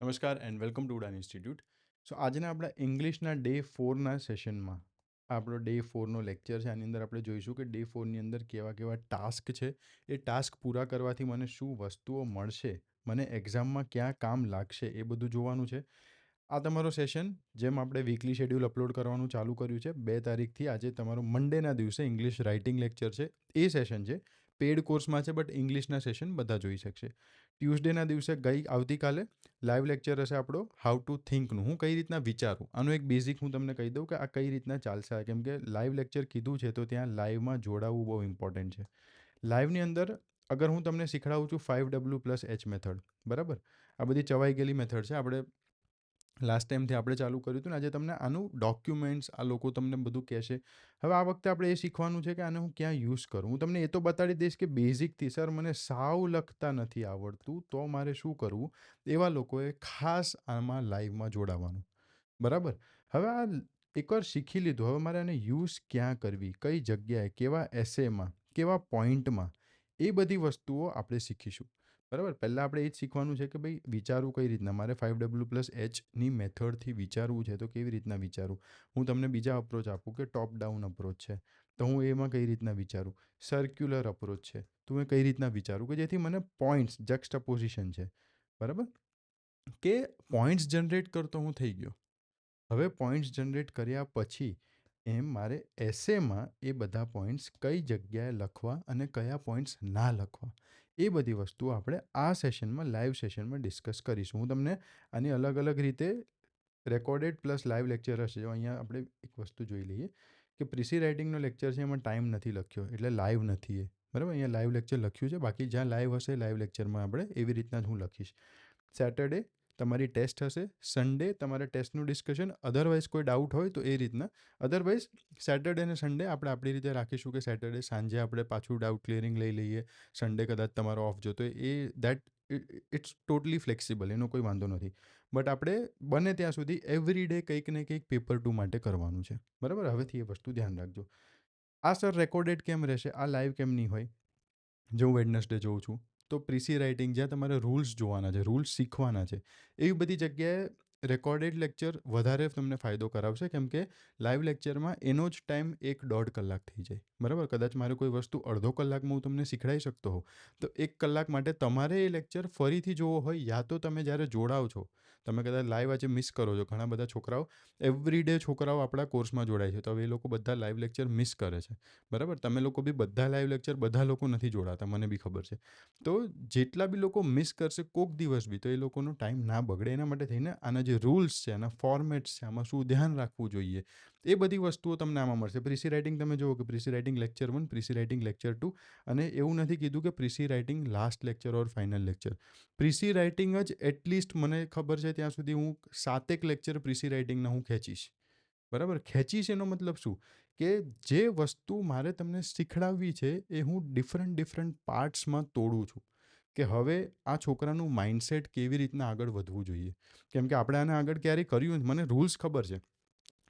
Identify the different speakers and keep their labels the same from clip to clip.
Speaker 1: નમસ્કાર and welcome to Udaan institute. So આજના આપણા ઇંગ્લિશના ડે ફોરના સેશનમાં, આપણો ડે ફોરનો લેક્ચર છે, આની અંદર આપણે જોઈશું કે ડે ફોરની અંદર કેવા કેવા ટાસ્ક છે, એ ટાસ્ક પૂરા કરવાથી મને શું વસ્તુઓ મળશે, મને એક્ઝામમાં ક્યાં કામ લાગશે, એ બધું જોવાનું છે. આ તમારો સેશન, જેમ આપણે વીકલી શેડ્યુલ અપલોડ કરવાનું ચાલુ કર્યું છે, બે તારીખથી આજે તમારો મંડેના દિવસે ઇંગ્લિશ રાઇટિંગ લેક્ચર છે, એ સેશન છે. પેડ કોર્સમાં છે બટ ઇંગ્લિશના સેશન બધા જોઈ શકશે. ટ્યુઝડેના દિવસે ગઈ, આવતીકાલે લાઈવ લેક્ચર હશે આપણો હાઉ ટુ થિંકનું હું કઈ રીતના વિચારું? આનું એક બેઝિક હું તમને કહી દઉં કે આ કઈ રીતના ચાલશે. કેમ કે લાઈવ લેક્ચર કીધું છે તો ત્યાં લાઈવમાં જોડાવવું બહુ ઇમ્પોર્ટન્ટ છે. લાઈવની અંદર અગર હું તમને શીખડાવું છું five W plus H method બરાબર? આ બધી ચવાઈ ગયેલી મેથડ છે. આપણે લાસ્ટ ટાઈમથી આપણે ચાલુ કર્યું હતું ને, આજે તમને આનું ડોક્યુમેન્ટ્સ આ લોકો તમને બધું કહેશે. હવે આ વખતે આપણે એ શીખવાનું છે કે આને હું ક્યાં યુઝ કરું? હું તમને એ તો બતાડી દઈશ કે બેઝિકથી સર, મને સાવ લખતા નથી આવડતું, તો મારે શું કરવું? એવા લોકોએ ખાસ આમાં લાઈવમાં જોડાવાનું. બરાબર? હવે આ એકવાર શીખી લીધું. હવે મારે આને યુઝ ક્યાં કરવી? કઈ જગ્યાએ? કેવા એસેમાં કેવા પોઈન્ટમાં એ બધી વસ્તુઓ આપણે શીખીશું. બરાબર? પહેલાં આપણે એ જ શીખવાનું છે કે ભાઈ વિચારવું કઈ રીતના? મારે ફાઇવ ડબલ્યુ પ્લસ એચની મેથડથી વિચારવું છે તો કેવી રીતના વિચારું? હું તમને બીજા અપ્રોચ આપું કે ટોપ ડાઉન અપ્રોચ છે. તો હું એમાં કઈ રીતના વિચારું? સર્ક્યુલર અપ્રોચ છે. તો હું કઈ રીતના વિચારું? કે જેથી મને પોઈન્ટ્સ જક્સ્ટપોઝિશન છે. બરાબર? કે પોઈન્ટ્સ જનરેટ કરતો હું થઈ ગયો. હવે પોઈન્ટ્સ જનરેટ કર્યા પછી એમ મારે એસેમાં એ બધા પોઈન્ટ્સ કઈ જગ્યાએ લખવા અને કયા પોઈન્ટ્સ ના લખવા? એ બધી વસ્તુઓ આપણે આ સેશનમાં, લાઈવ સેશનમાં ડિસ્કસ કરીશું. હું તમને આની અલગ અલગ રીતે રેકોર્ડેડ પ્લસ લાઈવ લેક્ચર હશે અહીંયા આપણે એક વસ્તુ જોઈ લઈએ કે પ્રિસી રાઇટિંગનો લેક્ચર છે, એમાં ટાઈમ નથી લખ્યો, એટલે લાઈવ નથી એ. બરાબર? અહીંયા લાઈવ લેક્ચર લખ્યું છે, બાકી જ્યાં લાઈવ હશે, લાઈવ લેક્ચરમાં આપણે એવી રીતના જ હું લખીશ. સેટરડે તમારી ટેસ્ટ હશે. સન્ડે તમારે ટેસ્ટનું ડિસ્કશન અધરવાઇઝ કોઈ ડાઉટ હોય તો એ રીતના. અધરવાઇઝ સેટરડે અને સન્ડે આપણે આપણી રીતે રાખીશું કે સેટરડે સાંજે આપણે પાછું ડાઉટ ક્લિયરિંગ લઈ લઈએ. સન્ડે કદાચ તમારો ઓફ જોતો એ દેટ ઇટ્સ ટોટલી ફ્લેક્સિબલ એનો કોઈ વાંધો નથી. બટ આપણે બને ત્યાં સુધી એવરી ડે કંઈક ને કંઈક પેપર ટુ માટે કરવાનું છે. બરાબર? હવેથી એ વસ્તુ ધ્યાન રાખજો. આ સર રેકોર્ડેડ કેમ રહેશે? આ લાઈવ કેમ નહીં હોય? જો હું વેડનસડે જોઉં છું. તો પ્રિસી રાઇટિંગ જ્યાં તમારે રૂલ્સ જોવાના છે, રૂલ્સ શીખવાના છે, એવી બધી જગ્યાએ રેકોર્ડેડ લેક્ચર વધારે તમને ફાયદો કરાવશે, કેમ કે લાઈવ લેક્ચરમાં એનો જ ટાઈમ એક દોઢ કલાક થઈ જાય. બરાબર? કદાચ મારે કોઈ વસ્તુ અડધો કલાકમાં હું તમને શીખડાઈ શકતો હોઉં. તો એક કલાક માટે તમારે એ લેક્ચર ફરીથી જોવો હોય, યા તો તમે જ્યારે જોડાવ છો તમે કદાચ લાઈવ આજે મિસ કરો છો. ઘણા બધા છોકરાઓ એવરી ડે છોકરાઓ આપણા કોર્સમાં જોડાય છે. તો હવે એ લોકો બધા લાઈવ લેક્ચર મિસ કરે છે. બરાબર? તમે લોકો બી બધા લાઈવ લેક્ચર બધા લોકો નથી જોડાતા, મને બી ખબર છે. તો જેટલા બી લોકો મિસ કરશે કોક દિવસ બી, તો એ લોકોનો ટાઈમ ના બગડે. એના માટે થઈને આના જે રૂલ્સ છે, આના ફોર્મેટ્સ છે, આમાં શું ધ્યાન રાખવું જોઈએ? એ બધી વસ્તુઓ તમને આમાં મળશે. પ્રિસી રાઇટિંગ તમે જુઓ કે precis writing lecture one, precis writing lecture two અને એવું નથી કીધું કે precis writing last lecture or final lecture. Precis writing જ એટલીસ્ટ મને ખબર છે ત્યાં સુધી હું સાતેક લેક્ચર પ્રિસી રાઇટિંગના હું ખેંચીશ. બરાબર? ખેંચીશ એનો મતલબ શું? કે જે વસ્તુ મારે તમને શીખડાવવી છે એ હું ડિફરન્ટ ડિફરન્ટ પાર્ટ્સમાં તોડું છું. કે હવે આ છોકરાનું માઇન્ડસેટ કેવી રીતના આગળ વધવું જોઈએ? કેમ કે આપણે આને આગળ ક્યારેય કર્યું મને રૂલ્સ ખબર છે.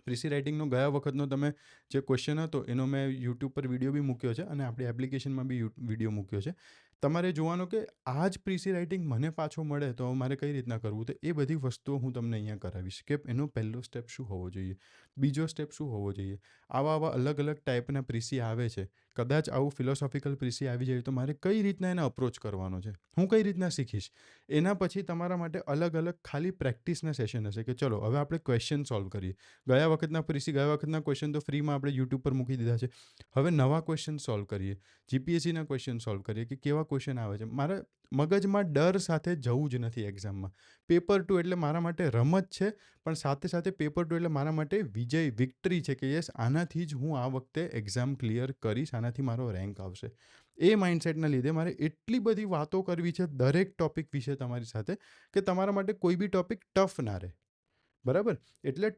Speaker 1: પ્રિસી રાઇટિંગનો ગયા વખતનો તમે જે ક્વેશ્ચન હતો, એનો મેં યુટ્યુબ પર વીડિયો બી મૂક્યો છે અને આપણી એપ્લિકેશનમાં બી વીડિયો મૂક્યો છે. તમારે જોવાનું કે આ જ પ્રીસી રાઇટિંગ મને પાછો મળે તો મારે કઈ રીતના કરવું? તો એ બધી વસ્તુઓ હું તમને અહીંયા કરાવીશ કે એનો પહેલો સ્ટેપ શું હોવો જોઈએ? બીજો સ્ટેપ શું હોવો જોઈએ? આવા આવા અલગ અલગ ટાઈપના પ્રીસી આવે છે. કદાચ આવું ફિલોસોફિકલ પ્રિસી આવી જાય તો મારે કઈ રીતના એને અપ્રોચ કરવાનો છે? હું કઈ રીતના શીખીશ? એના પછી તમારા માટે અલગ અલગ ખાલી પ્રેક્ટિસના સેશન હશે કે ચલો, હવે આપણે ક્વેશ્ચન સોલ્વ કરીએ. ગયા વખતના પ્રીસી ગયા વખતના ક્વેશ્ચન તો ફ્રીમાં આપણે યુટ્યુબ પર મૂકી દીધા છે. હવે નવા ક્વેશ્ચન સોલ્વ કરીએ. જીપીએસસીના ક્વેશ્ચન સોલ્વ કરીએ કે કેવા ક્વેશ્ચન આવે છે? મારે મગજમાં ડર સાથે જવું જ નથી એક્ઝામમાં પેપર ટુ એટલે મારા માટે રમત છે, પણ સાથે સાથે પેપર ટુ એટલે મારા માટે વિજય વિક્ટરી છે કે યસ આનાથી જ હું આ વખતે એક્ઝામ ક્લિયર કરીશ, આનાથી મારો રેન્ક આવશે. એ માઇન્ડસેટના લીધે મારે એટલી બધી વાતો કરવી છે દરેક ટોપિક વિશે તમારી સાથે કે તમારા માટે કોઈ બી ટોપિક ટફ ના રહે. બરાબર? એટલે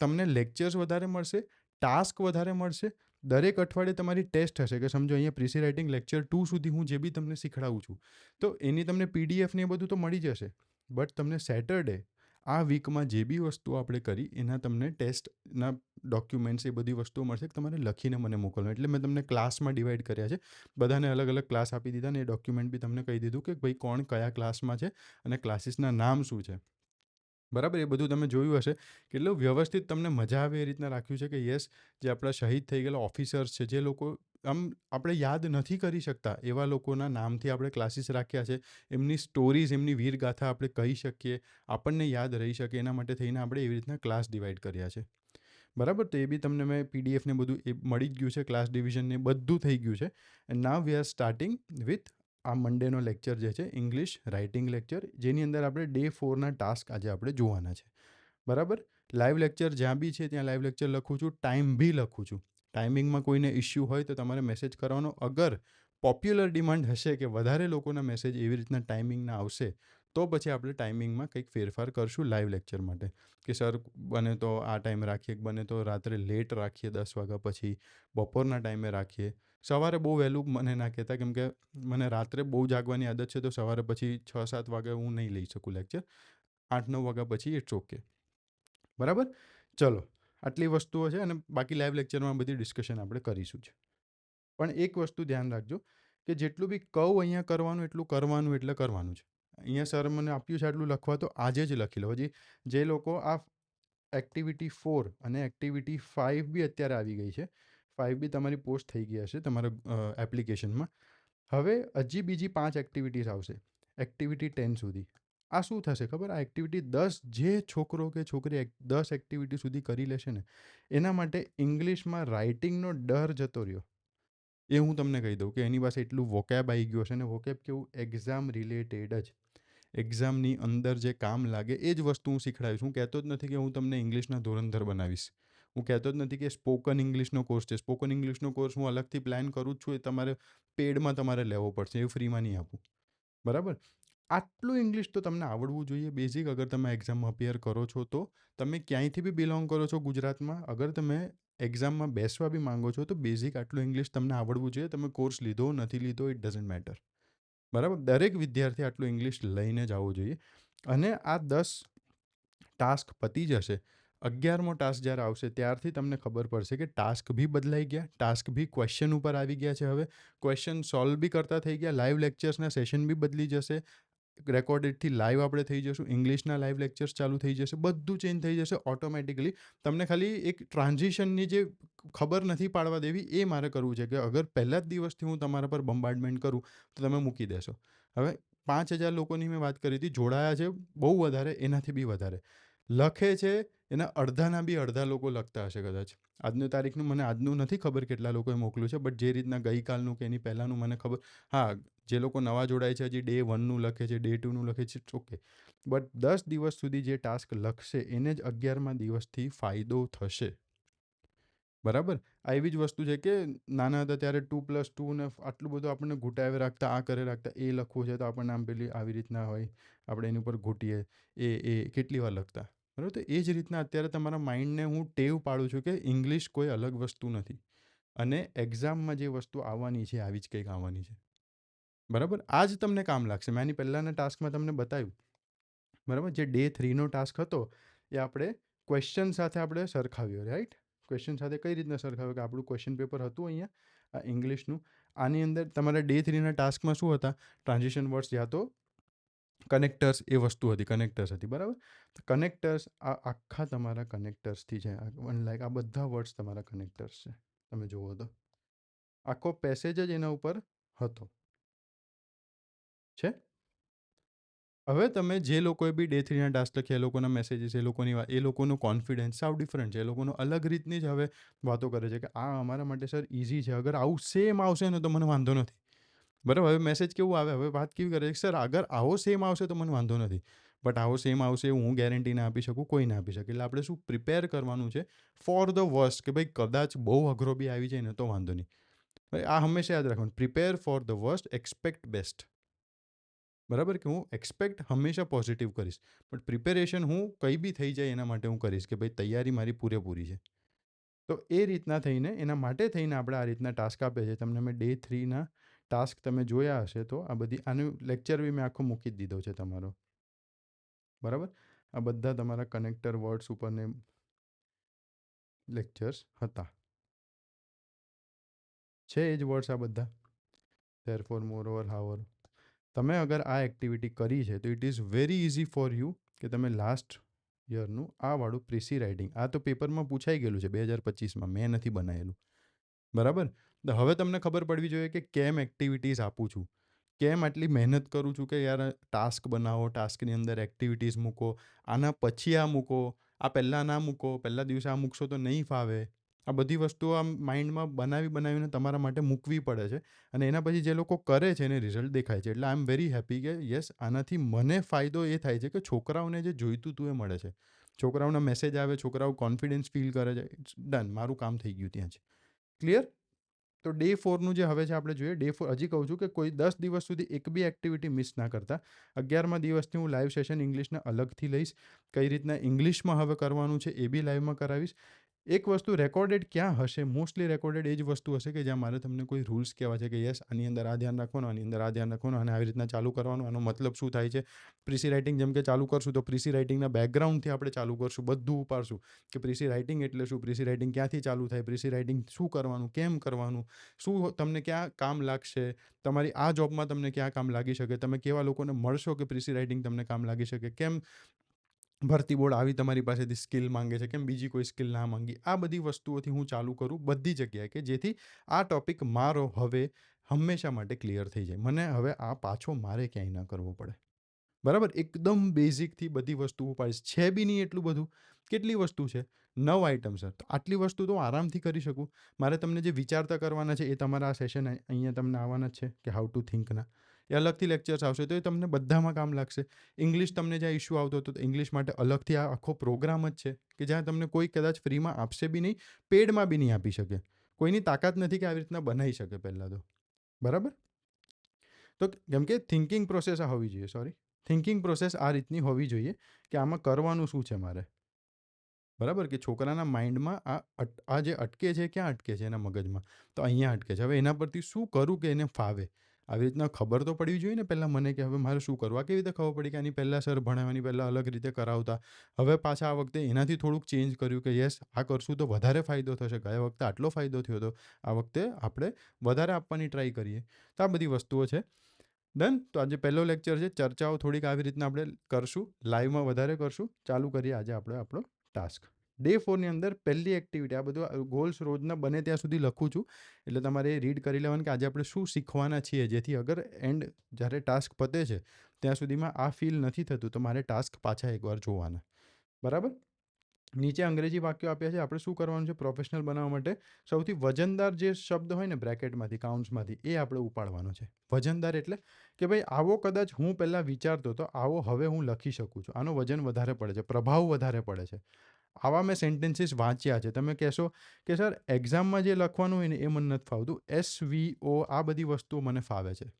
Speaker 1: તમને લેક્ચર્સ વધારે મળશે ટાસ્ક વધારે મળશે દરેક અઠવાડિયે તમારી ટેસ્ટ હશે કે સમજો અહીંયા પ્રિસી રાઇટિંગ લેક્ચર ટુ સુધી હું જે બી તમને શીખડાવું છું. તો એની તમને પીડીએફ ને એ બધું તો મળી જશે બટ તમને સેટરડે આ વીકમાં જે બી વસ્તુઓ આપણે કરી એના તમને ટેસ્ટના ડોક્યુમેન્ટ્સ એ બધી વસ્તુઓ મળશે કે તમારે લખીને મને મોકલવાનું. એટલે મેં તમને ક્લાસમાં ડિવાઈડ કર્યા છે. બધાને અલગ અલગ ક્લાસ આપી દીધા ને એ ડોક્યુમેન્ટ બી તમને કહી દીધું કે ભાઈ કોણ કયા ક્લાસમાં છે અને ક્લાસીસના નામ શું છે. બરાબર? એ બધું તમે જોયું હશે. કેટલું વ્યવસ્થિત તમને મજા આવે એ રીતના રાખ્યું છે કે યસ, જે આપણા શહીદ થઈ ગયેલા ઓફિસર્સ છે, જે લોકો આમ આપણે યાદ નથી કરી શકતા એવા લોકોના નામથી આપણે ક્લાસીસ રાખ્યા છે. એમની સ્ટોરીઝ, એમની વીરગાથા આપણે કહી શકીએ, આપણને યાદ રહી શકે એના માટે થઈને આપણે એવી રીતના ક્લાસ ડિવાઈડ કર્યા છે. બરાબર? તો એ બી તમને મેં પીડીએફને બધું એ મળી જ ગયું છે, ક્લાસ ડિવિઝનને બધું થઈ ગયું છે. And now we are starting with આ મંડેનો લેક્ચર જે છે ઇંગ્લિશ રાઇટિંગ લેક્ચર જેની અંદર આપણે ડે ફોરના ટાસ્ક આજે આપણે જોવાના છે. બરાબર? લાઈવ લેક્ચર જ્યાં બી છે, ત્યાં લાઈવ લેક્ચર લખું છું ટાઈમ બી લખું છું. ટાઈમિંગમાં કોઈને ઇશ્યુ હોય તો તમારે મેસેજ કરવાનો. અગર પોપ્યુલર ડિમાન્ડ હશે કે વધારે લોકોના મેસેજ એવી રીતના ટાઈમિંગના આવશે, તો પછી આપણે ટાઈમિંગમાં કંઈક ફેરફાર કરશું લાઈવ લેક્ચર માટે. કે સર બને તો આ ટાઈમ રાખીએ, બને તો રાત્રે લેટ રાખીએ, દસ વાગ્યા પછી બપોરના ટાઈમે રાખીએ. સવારે બહુ વહેલું મને ના કહેતા, કેમ કે મને રાત્રે બહુ જાગવાની આદત છે, તો સવારે પછી છ સાત વાગે હું નહીં લઈ શકું લેક્ચર. આઠ નવ વાગ્યા પછી ઇટ્સ ઓકે. બરાબર? ચલો, આટલી વસ્તુઓ છે અને બાકી લાઈવ લેક્ચરમાં બધી ડિસ્કશન આપણે કરીશું જ. પણ એક વસ્તુ ધ્યાન રાખજો, કે જેટલું બી કહું અહીંયા કરવાનું, એટલું કરવાનું એટલે કરવાનું છે અહીંયા સર મને આપ્યું છે આટલું લખવા, તો આજે જ લખી લો. હજી જે લોકો આ એક્ટિવિટી ફોર અને એક્ટિવિટી ફાઇવ બી અત્યારે આવી ગઈ છે ફાઇવ બી તમારી પોસ્ટ થઈ ગઈ હશે તમારા એપ્લિકેશનમાં હવે હજી બીજી પાંચ એક્ટિવિટીઝ આવશે. એક્ટિવિટી ટેન સુધી. આ શું થશે ખબર? આ એક્ટિવિટી દસ જે છોકરો કે છોકરી દસ એક્ટિવિટી સુધી કરી લેશે ને, એના માટે ઇંગ્લિશમાં રાઇટિંગનો ડર જતો રહ્યો. એ હું તમને કહી દઉં કે એની પાસે એટલું વોકેબ આવી ગયું હશે ને વોકેબ કેવું? એક્ઝામ રિલેટેડ જ. એક્ઝામની અંદર જે કામ લાગે એ જ વસ્તુ હું શીખડાવીશ. હું કહેતો જ નથી કે હું તમને ઇંગ્લિશના ધોરણધર બનાવીશ. હું કહેતો જ નથી કે સ્પોકન ઇંગ્લિશનો કોર્સ છે. સ્પોકન ઇંગ્લિશનો કોર્સ હું અલગથી પ્લાન કરું છું, એ તમારે પેડમાં તમારે લેવો પડશે, એ ફ્રીમાં નહીં આપું. બરાબર? આટલું ઇંગ્લિશ તો તમને આવડવું જોઈએ. બેઝિક અગર તમે એક્ઝામમાં અપિયર કરો છો તો, તમે ક્યાંયથી બી બિલોંગ કરો છો ગુજરાતમાં, અગર તમે એક્ઝામમાં બેસવા બી માંગો છો તો બેઝિક આટલું ઇંગ્લિશ તમને આવડવું જોઈએ. તમે કોર્સ લીધો, નથી લીધો ઇટ ડઝન્ટ મેટર બરાબર? દરેક વિદ્યાર્થી આટલું ઇંગ્લિશ લઈને જ આવવું જોઈએ. અને આ દસ ટાસ્ક પતી જશે. અગિયારમો ટાસ્ક જ્યારે આવશે ત્યારથી તમને ખબર પડશે કે ટાસ્ક બી બદલાઈ ગયા, ટાસ્ક બી ક્વેશ્ચન ઉપર આવી ગયા છે હવે. ક્વેશ્ચન સોલ્વ બી કરતા થઈ ગયા લાઈવ લેક્ચર્સના સેશન બી બદલી જશે. રેકોર્ડેડથી લાઈવ આપણે થઈ જશું ઇંગ્લિશના લાઈવ લેક્ચર્સ ચાલુ થઈ જશે, બધું ચેન્જ થઈ જશે ઓટોમેટિકલી તમને ખાલી એક ટ્રાન્ઝિશનની જે ખબર નથી પાડવા દેવી એ મારે કરવું છે કે અગર પહેલા જ દિવસથી હું તમારા પર બંબાર્ડમેન્ટ કરું, તો તમે મૂકી દેશો. હવે પાંચ હજાર લોકોની મેં વાત કરી હતી, જોડાયા છે બહુ વધારે, એનાથી બી વધારે. લખે છે, એના અડધાના બી અડધા લોકો લખતા હશે કદાચ. આજની તારીખનું મને આજનું નથી ખબર કેટલા લોકોએ મોકલ્યું છે, બટ જે રીતના ગઈકાલનું કે એની પહેલાંનું મને ખબર, હા, જે લોકો નવા જોડાય છે, હજી ડે વનનું લખે છે, ડે ટુનું લખે છે ઓકે બટ દસ દિવસ સુધી જે ટાસ્ક લખશે, એને જ અગિયારમાં દિવસથી ફાયદો થશે. બરાબર? આ એવી જ વસ્તુ છે કે નાના હતા ત્યારે ટુ પ્લસ ટુ ને આટલું બધું આપણને ઘૂંટાવી રાખતા, આ કરે રાખતા, એ લખવું છે તો આપણને આમ પેલી આવી રીતના હોય, આપણે એની ઉપર ઘૂંટીએ, એ એ, કેટલી વાર લખતા? બરાબર? તો એ જ રીતના અત્યારે તમારા માઇન્ડને હું ટેવ પાડું છું કે ઇંગ્લિશ કોઈ અલગ વસ્તુ નથી. અને એક્ઝામમાં જે વસ્તુ આવવાની છે, આવી જ કંઈક આવવાની છે. બરાબર? આ જ તમને કામ લાગશે. મેં આની પહેલાંના ટાસ્કમાં તમને બતાવ્યું. બરાબર? જે ડે થ્રીનો ટાસ્ક હતો, એ આપણે ક્વેશ્ચન સાથે આપણે સરખાવ્યો, રાઈટ? ક્વેશ્ચન સાથે કઈ રીતના સરખાવ્યો? કે આપણું ક્વેશ્ચન પેપર હતું અહીંયા, આ ઇંગ્લિશનું. આની અંદર તમારા ડે થ્રીના ટાસ્કમાં શું હતા? ટ્રાન્ઝિશન વર્ડ્સ યા તો કનેક્ટર્સ એ વસ્તુ હતી કનેક્ટર્સ હતી, બરાબર? કનેક્ટર્સ આ આખા તમારા કનેક્ટર્સથી છે લાઈક આ બધા વર્ડ્સ તમારા કનેક્ટર્સ છે, તમે જુઓ તો. આખો પેસેજ જ એના ઉપર હતો. છે? હવે તમે જે લોકોએ બી ડે થ્રીના ટાસ્ક લખ્યા, એ લોકોના મેસેજીસ એ લોકોની વાત એ લોકોનું કોન્ફિડન્સ સાવ ડિફરન્ટ છે, એ લોકોનો અલગ રીતની જ હવે વાતો કરે છે કે, આ અમારા માટે સર ઇઝી છે, અગર આવું સેમ આવશે ને તો મને વાંધો નથી. બરાબર, હવે મેસેજ કેવું આવે? હવે વાત કેવી કરે? સર, અગર આવો સેમ આવશે તો મને વાંધો નથી. બટ આવો સેમ આવશે એવું હું ગેરંટી ના આપી શકું, કોઈ ના આપી શકે. એટલે આપણે શું પ્રિપેર કરવાનું છે ફોર ધ વર્સ્ટ કે ભાઈ કદાચ બહુ અઘરો બી આવી જાય ને તો વાંધો નહીં. આ હંમેશા યાદ રાખવાનું. Prepare for the worst expect best બરાબર? કે હું એક્સપેક્ટ હંમેશા પોઝિટિવ કરીશ. બટ પ્રિપેરેશન હું કંઈ બી થઈ જાય એના માટે હું કરીશ કે ભાઈ તૈયારી મારી પૂરેપૂરી છે. તો એ રીતના થઈને એના માટે થઈને આપણે આ રીતના ટાસ્ક આપે છે. તમને મેં ડે થ્રીના ટાસ્ક તમે જોયા હશે તો આ બધી, આનું લેક્ચર બી મેં આખો મૂકી દીધો છે તમારો. બરાબર? આ બધા તમારા કનેક્ટર વર્ડ્સ ઉપરને લેક્ચર્સ હતા. છે એ જ વર્ડ્સ આ બધા. Therefore moreover however તમે અગર આ એક્ટિવિટી કરી છે, તો it is very easy for you કે તમે લાસ્ટ યરનું આ વાળું પ્રિસી રાઇટિંગ આ તો પેપરમાં પૂછાઈ ગયેલું છે, બે હજાર પચીસમાં, મેં નથી બનાવેલું બરાબર? હવે તમને ખબર પડવી જોઈએ કે કેમ એક્ટિવિટીઝ આપું છું. કેમ આટલી મહેનત કરું છું કે યાર, ટાસ્ક બનાવો, ટાસ્કની અંદર એક્ટિવિટીઝ મૂકો, આના પછી આ મૂકો, આ પહેલાં ના મૂકો, પહેલા દિવસે આ મૂકશો તો નહીં ફાવે. આ બધી વસ્તુઓ આમ માઇન્ડમાં બનાવી, બનાવીને તમારા માટે મૂકવી પડે છે અને એના પછી જે લોકો કરે છે એને રિઝલ્ટ દેખાય છે. એટલે આઈ એમ વેરી હેપી કે યસ, આનાથી મને ફાયદો એ થાય છે કે છોકરાઓને જે જોઈતું હતું એ મળે છે. છોકરાઓના મેસેજ આવે, છોકરાઓ કોન્ફિડન્સ ફીલ કરે છે. ડન મારું કામ થઈ ગયું ત્યાં છે ક્લિયર તો ડે ફોરનું જે હવે છે આપણે જોઈએ, ડે ફોર હજી કહું છું કે કોઈ દસ દિવસ સુધી એક બી એક્ટિવિટી મિસ ના કરતા. અગિયારમા દિવસથી હું લાઈવ સેશન ઇંગ્લિશને અલગથી લઈશ, કઈ રીતના ઇંગ્લિશમાં હવે કરવાનું છે એ બી લાઈવમાં કરાવીશ. એક વસ્તુ રેકોર્ડેડ ક્યાં હશે? મોસ્ટલી રેકોર્ડેડ એ જ વસ્તુ હશે કે જ્યાં મારે તમને કોઈ રૂલ્સ કહેવા છે કે યસ આની અંદર આ ધ્યાન રાખવાનું, આની અંદર આ ધ્યાન રાખવાનું અને આવી રીતના ચાલુ કરવાનું. આનો મતલબ શું થાય છે? પ્રીસી રાઇટિંગ જેમ કે ચાલુ કરશું તો પ્રીસી રાઇટિંગના બેકગ્રાઉન્ડથી આપણે ચાલુ કરશું, બધું ઉપાડશું. કે પ્રીસી રાઇટિંગ એટલે શું? પ્રીસી રાઇટિંગ ક્યાંથી ચાલુ થાય? પ્રીસી રાઇટિંગ શું કરવાનું? કેમ કરવાનું? શું તમને ક્યાં કામ લાગશે? તમારી આ જોબમાં તમને ક્યાં કામ લાગી શકે? તમે કેવા લોકોને મળશો કે પ્રીસી રાઇટિંગ તમને કામ લાગી શકે? કેમ ભરતી બોર્ડ આવી તમારી પાસેથી સ્કિલ માંગે છે, કેમ બીજી કોઈ સ્કિલ ના માંગી, આ બધી વસ્તુઓથી હું ચાલુ કરું બધી જગ્યાએ કે જેથી આ ટોપિક મારો હવે હંમેશા માટે ક્લિયર થઈ જાય. મને હવે આ પાછો મારે ક્યાંય ન કરવો પડે. બરાબર? એકદમ બેઝિકથી બધી વસ્તુઓ પાડીશ છે બી નહીં એટલું બધું. કેટલી વસ્તુ છે? નવ આઇટમ સર તો આટલી વસ્તુ તો આરામથી કરી શકું. મારે તમને જે વિચારતા કરવાના છે એ તમારા આ સેશન અહીંયા તમને આવવાના જ છે કે હાઉ ટુ થિંકના એ અલગથી લેક્ચર્સ આવશે. તો એ તમને બધામાં કામ લાગશે. ઇંગ્લિશ તમને જ્યાં ઇશ્યુ આવતો હતો તો ઇંગ્લિશ માટે અલગથી આ આખો પ્રોગ્રામ જ છે કે જ્યાં તમને કોઈ કદાચ ફ્રીમાં આપશે બી નહીં, પેડમાં બી નહીં આપી શકે. કોઈની તાકાત નથી કે આવી રીતના બનાવી શકે પહેલાં તો. બરાબર? તો કેમ કે થિંકિંગ પ્રોસેસ આ હોવી જોઈએ સોરી થિંકિંગ પ્રોસેસ આ રીતની હોવી જોઈએ કે આમાં કરવાનું શું છે મારે? બરાબર? કે છોકરાના માઇન્ડમાં આ આ જે અટકે છે ક્યાં અટકે છે એના મગજમાં? તો અહીંયા અટકે છે. હવે એના પરથી શું કરું કે એને ફાવે? આવી રીતના ખબર તો પડવી જોઈએ ને પહેલાં મને કે હવે મારે શું કરવા? કેવી રીતે ખબર પડી કે આની પહેલાં સર ભણાવવાની પહેલાં અલગ રીતે કરાવતા? હવે પાછા આ વખતે એનાથી થોડુંક ચેન્જ કર્યું કે યસ આ કરશું તો વધારે ફાયદો થશે. ગયા વખતે આટલો ફાયદો થયો હતો આ વખતે આપણે વધારે આપવાની ટ્રાય કરીએ. તો આ બધી વસ્તુઓ છે. ડન તો આજે પહેલો લેક્ચર છે, ચર્ચાઓ થોડીક આવી રીતના આપણે કરશું લાઈવમાં વધારે કરશું. ચાલુ કરીએ આજે આપણે આપણો ટાસ્ક ડે ફોરની અંદર પહેલી એક્ટિવિટી, આ બધું ગોલ્સ રોજના બને ત્યાં સુધી લખું છું. એટલે તમારે રીડ કરી લેવાનું કે આજે આપણે શું શીખવાના છીએ. જેથી અગર એન્ડ જ્યારે ટાસ્ક પતે છે, ત્યાં સુધીમાં આ ફીલ નથી થતું, તો મારે ટાસ્ક પાછા એકવાર જોવાના. બરાબર? નીચે અંગ્રેજી વાક્યો આપ્યા છે, આપણે શું કરવાનું છે? પ્રોફેશનલ બનાવવા માટે સૌથી વજનદાર જે શબ્દ હોય ને, બ્રેકેટમાંથી, કાઉન્ટ્સમાંથી, એ આપણે ઉપાડવાનો છે. વજનદાર એટલે કે ભાઈ, આવો કદાચ હું પહેલાં વિચારતો, તો આવો હવે હું લખી શકું છું. આનો વજન વધારે પડે છે, પ્રભાવ વધારે પડે છે. આવા મેં સેન્ટેન્સીસ વાંચ્યા છે. તમે કહેશો કે, સર એક્ઝામમાં જે લખવાનું હોય ને, એ મને નથી ફાવતું. એસ વી ઓ આ બધી વસ્તુઓ મને ફાવે છે.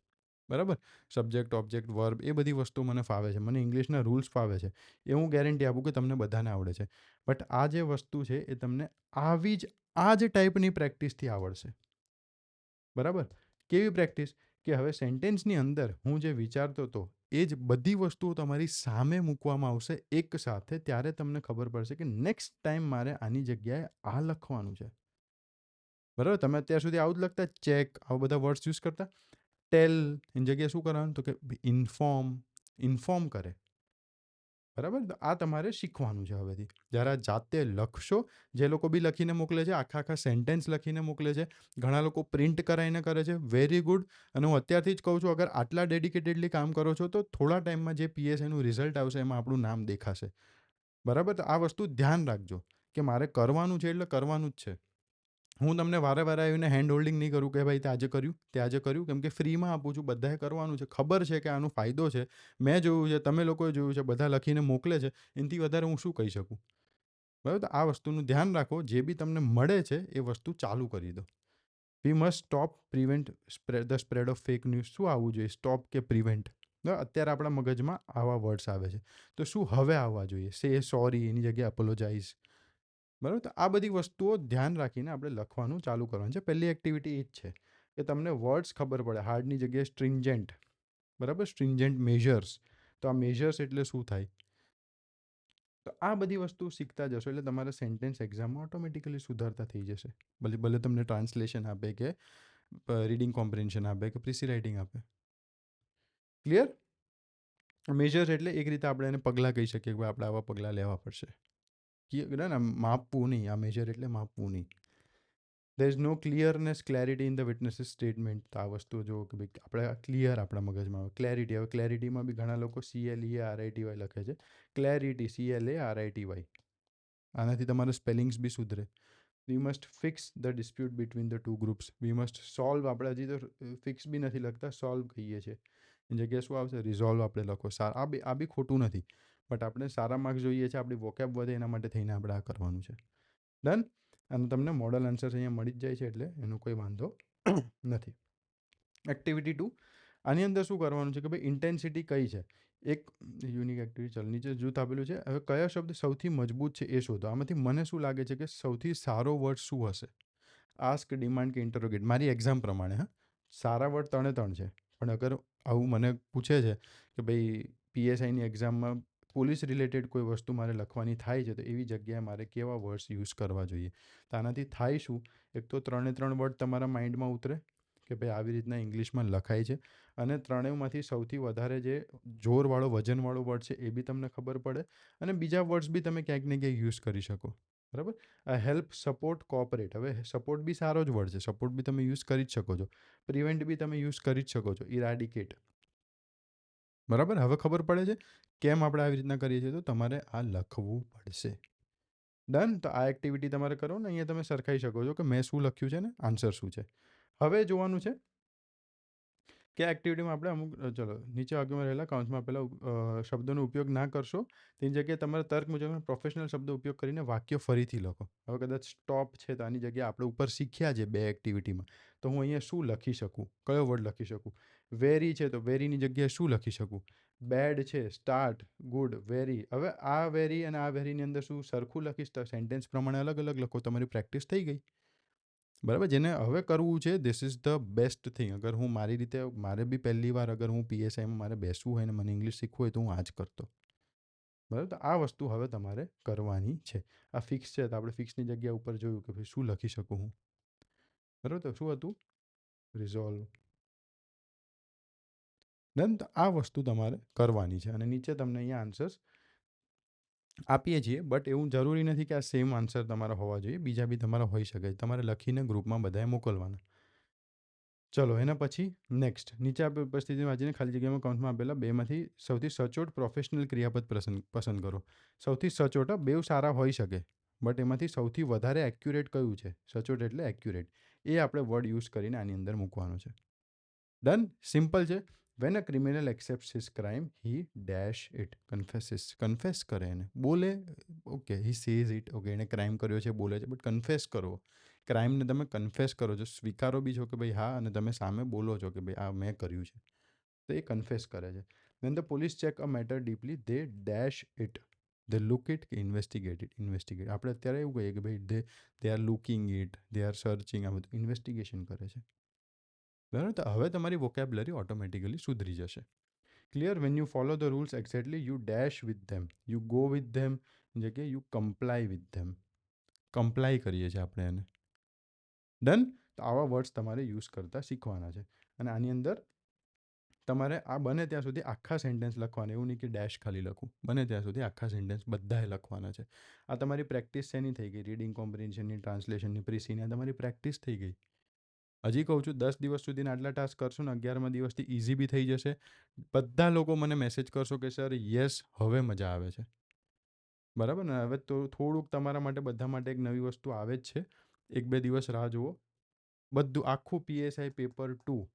Speaker 1: બરાબર? સબ્જેક્ટ ઓબ્જેક્ટ વર્બ એ બધી વસ્તુઓ મને ફાવે છે. મને ઇંગ્લિશના રૂલ્સ ફાવે છે. એ હું ગેરંટી આપું કે તમને બધાને આવડે છે. બટ આ જે વસ્તુ છે, એ તમને આવી જ, આ જ ટાઈપની પ્રેક્ટિસથી આવડશે. બરાબર? કેવી પ્રેક્ટિસ કે હવે સેન્ટેન્સની અંદર હું જે વિચારતો હતો એ જ બધી વસ્તુઓ તમારી સામે મૂકવામાં આવશે એક સાથે, ત્યારે તમને ખબર પડશે કે નેક્સ્ટ ટાઈમ મારે આની જગ્યાએ આ લખવાનું છે. બરાબર? તમે અત્યાર સુધી આવું જ લખતા ચેક આવા બધા વર્ડ્સ યુઝ કરતા. ટેલ એની જગ્યાએ શું કરવાનું? તો કે ઇન્ફોર્મ ઇન્ફોર્મ કરે. બરાબર? આ તમારે શીખવાનું છે હવેથી. જ્યારે જાતે લખશો. જે લોકો બી લખીને મોકલે છે, આખા આખા સેન્ટેન્સ લખીને મોકલે છે, ઘણા લોકો પ્રિન્ટ કરાવીને કરે છે. વેરી ગુડ અને હું અત્યારથી જ કહું છું, અગર આટલા ડેડિકેટેડલી કામ કરો છો, તો થોડા ટાઈમમાં જે પીએસઆઈનું રિઝલ્ટ આવશે, એમાં આપણું નામ દેખાશે. બરાબર? આ વસ્તુ ધ્યાન રાખજો કે મારે કરવાનું છે એટલે કરવાનું જ છે. હું તમને વારે વારે આવીને હેન્ડ હોલ્ડિંગ નહીં કરું કે ભાઈ તે આજે કર્યું, તે આજે કર્યું, કેમ કે ફ્રીમાં આપું છું, બધાએ કરવાનું છે. ખબર છે કે આનો ફાયદો છે. મેં જોયું છે, તમે લોકોએ જોયું છે, બધા લખીને મોકલે છે. એનાથી વધારે હું શું કહી શકું? બરાબર? તો આ વસ્તુનું ધ્યાન રાખો. જે બી તમને મળે છે, એ વસ્તુ ચાલુ કરી દો. We must stop prevent spread the spread of fake news શું આવવું જોઈએ? સ્ટોપ કે પ્રિવેન્ટ અત્યારે આપણા મગજમાં આવા વર્ડ્સ આવે છે. તો શું હવે આવવા જોઈએ? સે સોરી એની જગ્યાએ અપોલોજાઇઝ બરાબર? તો આ બધી વસ્તુઓ ધ્યાન રાખીને આપણે લખવાનું ચાલુ કરવાનું છે. પહેલી એક્ટિવિટી એ જ છે કે તમને વર્ડ્સ ખબર પડે. હાર્ડની જગ્યાએ સ્ટ્રિંજેન્ટ બરાબર? સ્ટ્રિંજેન્ટ મેજર્સ તો આ મેજર્સ એટલે શું થાય? તો આ બધી વસ્તુ શીખતા જશો એટલે તમારા સેન્ટેન્સ એક્ઝામમાં ઓટોમેટિકલી સુધારતા થઈ જશે. ભલે ભલે તમને ટ્રાન્સલેશન આપે કે રીડિંગ કોમ્પ્રિહેન્શન આપે કે પ્રિસી રાઇટિંગ આપે. ક્લિયર મેજર્સ એટલે એક રીતે આપણે એને પગલાં કહી શકીએ કે ભાઈ આપણે આવા પગલાં લેવા પડશે. ના ના, માપવું નહીં. આ મેજર એટલે માપવું નહીં. There is no clearness clarity in the witnesses statement આ વસ્તુ જો કે ભાઈ આપણે ક્લિયર આપણા મગજમાં આવે. ક્લેરિટી હવે ક્લેરિટીમાં બી ઘણા લોકો C L L E R I T Y લખે છે. Clarity C L A R Y આનાથી તમારા સ્પેલિંગ્સ બી સુધરે. We must fix the dispute between the two groups we must solve આપણે હજી તો ફિક્સ બી નથી લખતા. સોલ્વ કહીએ છીએ. એની જગ્યાએ શું આવશે? રિઝોલ્વ આપણે લખો. સાર આ બી આ બી ખોટું નથી. બટ આપણે સારા માર્ક્સ જોઈએ છે આપણી વોકેબ વધે એના માટે થઈને આપણે આ કરવાનું છે. ડન અને તમને મોડલ આન્સર્સ અહીંયા મળી જ જાય છે એટલે એનો કોઈ વાંધો નથી. એક્ટિવિટી ટુ આની અંદર શું કરવાનું છે કે ભાઈ ઇન્ટેન્સિટી કઈ છે? એક યુનિક એક્ટિવિટી ચાલ નીચે જૂથ આપેલું છે. હવે કયા શબ્દ સૌથી મજબૂત છે એ શોધો. આમાંથી મને શું લાગે છે કે સૌથી સારો વર્ડ શું હશે? આસ્ક ડિમાન્ડ કે ઇન્ટરોગેટ મારી એક્ઝામ પ્રમાણે હા. સારા વર્ડ ત્રણે ત્રણ છે. પણ અગર આવું મને પૂછે છે કે ભાઈ પીએસઆઈની એક્ઝામમાં પોલીસ રિલેટેડ કોઈ વસ્તુ મારે લખવાની થાય છે, તો એવી જગ્યાએ મારે કેવા વર્ડ્સ યુઝ કરવા જોઈએ? તો આનાથી થાય શું? એક તો ત્રણે ત્રણ વર્ડ તમારા માઇન્ડમાં ઉતરે કે ભાઈ આવી રીતના ઇંગ્લિશમાં લખાય છે અને ત્રણેયમાંથી સૌથી વધારે જે જોરવાળો, વજનવાળો વર્ડ છે એ બી તમને ખબર પડે અને બીજા વર્ડ્સ બી તમે ક્યાંક ને ક્યાંક યુઝ કરી શકો. બરાબર? આ હેલ્પ સપોર્ટ કોઓપરેટ હવે સપોર્ટ બી સારો જ વર્ડ છે. સપોર્ટ બી તમે યુઝ કરી જ શકો છો. પ્રિવેન્ટ બી તમે યુઝ કરી જ શકો છો. ઇરાડિકેટ બરાબર? હવે ખબર પડે છે કેમ આપણે આવી રીતના કરીએ છીએ, તો તમારે આ લખવું પડશે. ડન તો આ એક્ટિવિટી તમારે કરો ને, અહીંયા તમે સરખાઈ શકો છો કે મેં શું લખ્યું છે ને આન્સર શું છે. હવે જોવાનું છે કે એક્ટિવિટીમાં આપણે અમુક ચલો, નીચે આગળમાં રહેલા કાઉન્સમાં પહેલાં શબ્દોનો ઉપયોગ ના કરશો. તેની જગ્યાએ તમારે તર્ક મુજબ પ્રોફેશનલ શબ્દો ઉપયોગ કરીને વાક્ય ફરીથી લખો. હવે કદાચ સ્ટોપ છે તો આની જગ્યાએ આપણે ઉપર શીખ્યા છે બે એક્ટિવિટીમાં તો હું અહીંયા શું લખી શકું? કયો વર્ડ લખી શકું? વેરી છે તો વેરીની જગ્યાએ શું લખી શકું? બેડ છે સ્ટાર્ટ ગુડ વેરી હવે આ વેરી અને આ વેરીની અંદર શું સરખું લખીશ તો સેન્ટેન્સ પ્રમાણે અલગ અલગ લખો, તમારી પ્રેક્ટિસ થઈ ગઈ. બરાબર? જેને હવે કરવું છે this is the best thing અગર હું મારી રીતે, મારે બી પહેલી વાર અગર હું પીએસઆઈમાં મારે બેસવું હોય ને મને ઇંગ્લિશ શીખવું હોય તો હું આ જ કરતો. બરાબર? તો આ વસ્તુ હવે તમારે કરવાની છે. આ ફિક્સ છે તો આપણે ફિક્સની જગ્યા ઉપર જોયું કે ભાઈ શું લખી શકું હું? બરાબર? તો શું હતું? રિઝોલ્વ ડન આ વસ્તુ તમારે કરવાની છે અને નીચે તમને અહીંયા આન્સર્સ આપીએ છીએ. બટ એવું જરૂરી નથી કે આ સેમ આન્સર તમારા હોવા જોઈએ. બીજા બી તમારા હોઈ શકે છે. તમારે લખીને ગ્રુપમાં બધાએ મોકલવાના. ચલો, એના પછી નેક્સ્ટ નીચે આપે ઉપસ્થિતિ વાંચીને ખાલી જગ્યામાં કાઉન્ટમાં આપેલા બેમાંથી સૌથી સચોટ પ્રોફેશનલ ક્રિયાપદ પસંદ પસંદ કરો. સૌથી સચોટ બે સારા હોઈ શકે. બટ એમાંથી સૌથી વધારે એક્યુરેટ કયું છે? સચોટ એટલે એક્યુરેટ એ આપણે વર્ડ યુઝ કરીને આની અંદર મૂકવાનું છે. ડન સિમ્પલ છે. When a criminal accept his crime he dash it confesses confess કરે એને. બોલે okay he says it okay એણે ક્રાઇમ કર્યો છે, બોલે છે બટ કન્ફેસ કરો. ક્રાઇમને તમે કન્ફેસ કરો છો, સ્વીકારો બી છો કે ભાઈ હા, અને તમે સામે બોલો છો કે ભાઈ આ મેં કર્યું છે. તો એ કન્ફેસ કરે છે. Then the police check a matter deeply they dash it they look it કે ઇન્વેસ્ટિગેટ ઇટ ઇન્વેસ્ટિગેટ આપણે અત્યારે એવું કહીએ કે ભાઈ they they are looking it they are searching આ બધું. ઇન્વેસ્ટિગેશન કરે છે. બરાબર? તો હવે તમારી વોકેબ્લરી ઓટોમેટિકલી સુધરી જશે. Clear when you follow the rules exactly you dash with them you go with them જે કે you comply with them comply કરીએ છીએ આપણે એને. ડન તો આવા વર્ડ્સ તમારે યુઝ કરતાં શીખવાના છે. અને આની અંદર તમારે આ બને ત્યાં સુધી આખા સેન્ટેન્સ લખવાના, એવું નહીં કે ડેશ ખાલી લખું. બને ત્યાં સુધી આખા સેન્ટેન્સ બધાએ લખવાના છે. આ તમારી પ્રેક્ટિસ શેની થઈ ગઈ? રીડિંગ કોમ્પ્રિહેન્શનની ટ્રાન્સલેશનની પ્રિસીની આ તમારી પ્રેક્ટિસ થઈ ગઈ? હજી કહું છું, દસ દિવસ સુધીના આટલા ટાસ્ક કરશો ને, અગિયારમાં દિવસથી ઇઝી બી થઈ જશે. બધા લોકો મને મેસેજ કરશો કે, સર, યસ, હવે મજા આવે છે. બરાબર ને? હવે તો થોડુંક તમારા માટે, બધા માટે એક નવી વસ્તુ આવે જ છે. એક બે દિવસ રાહ જુઓ. બધું, આખું પીએસઆઈ પેપર ટુ.